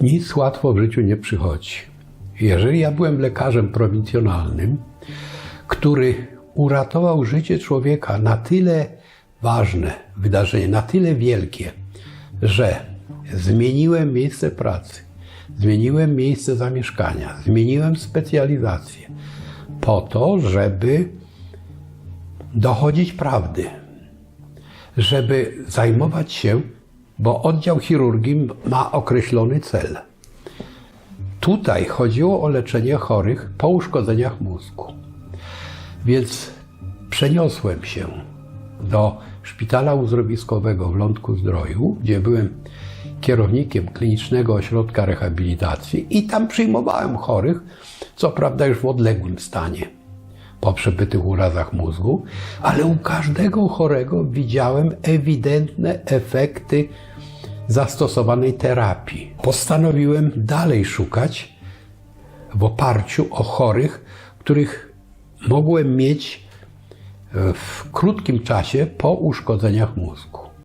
Nic łatwo w życiu nie przychodzi. Jeżeli ja byłem lekarzem prowincjonalnym, który uratował życie człowieka na tyle ważne wydarzenie, na tyle wielkie, że zmieniłem miejsce pracy, zmieniłem miejsce zamieszkania, zmieniłem specjalizację po to, żeby dochodzić prawdy, żeby zajmować się, bo oddział chirurgii ma określony cel. Tutaj chodziło o leczenie chorych po uszkodzeniach mózgu. Więc przeniosłem się do szpitala uzdrowiskowego w Lądku Zdroju, gdzie byłem kierownikiem klinicznego ośrodka rehabilitacji i tam przyjmowałem chorych, co prawda już w odległym stanie, po przebytych urazach mózgu, ale u każdego chorego widziałem ewidentne efekty zastosowanej terapii. Postanowiłem dalej szukać w oparciu o chorych, których mogłem mieć w krótkim czasie po uszkodzeniach mózgu.